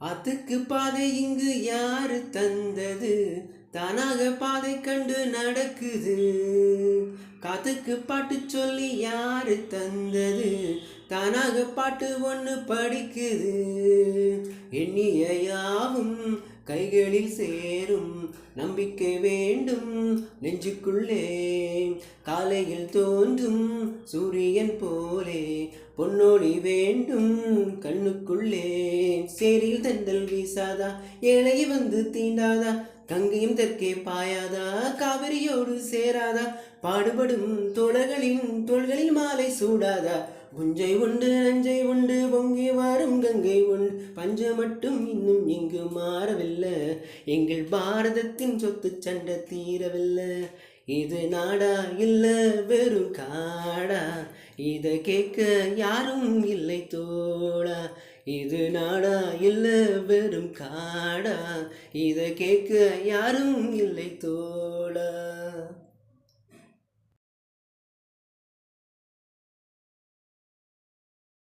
அதுக்கு பாதை இங்கு யாரு தந்தது? தானாக பாதை கண்டு நடக்குது. காத்துக்கு பாட்டு சொல்லி யாரு தந்தது? தானாக பாட்டு ஒன்று படிக்குது. எண்ணிய யாவும் கைகளில் சேரும். நம்பிக்கை வேண்டும் நெஞ்சுக்குள்ளே. காலையில் தோன்றும் சூரியன் போலே பொன்னொழி வேண்டும் கண்ணுக்குள்ளே. சேரில் தண்டல் வீசாதா ஏழை வந்து தீண்டாதா கங்கையும் தெற்கே பாயாதா காவிரியோடு சேராதா பாடுபடும் தோழர்களின் தோள்களில் மாலை சூடாதா. குஞ்சை உண்டு நஞ்சை உண்டு பொங்கி வரும் கங்கை உண்டு பஞ்சம் மட்டும் இன்னும் இங்கு மாறவில்லை. எங்கள் பாரதத்தின் சொத்து சண்டை தீரவில்லை. இது நாடா இல்ல வெறும் காடா? இதை கேட்க யாரும் இல்லை தோழா இது நாடா இல்ல வெறும் காடா? இதை கேட்க யாரும் இல்லை தோழா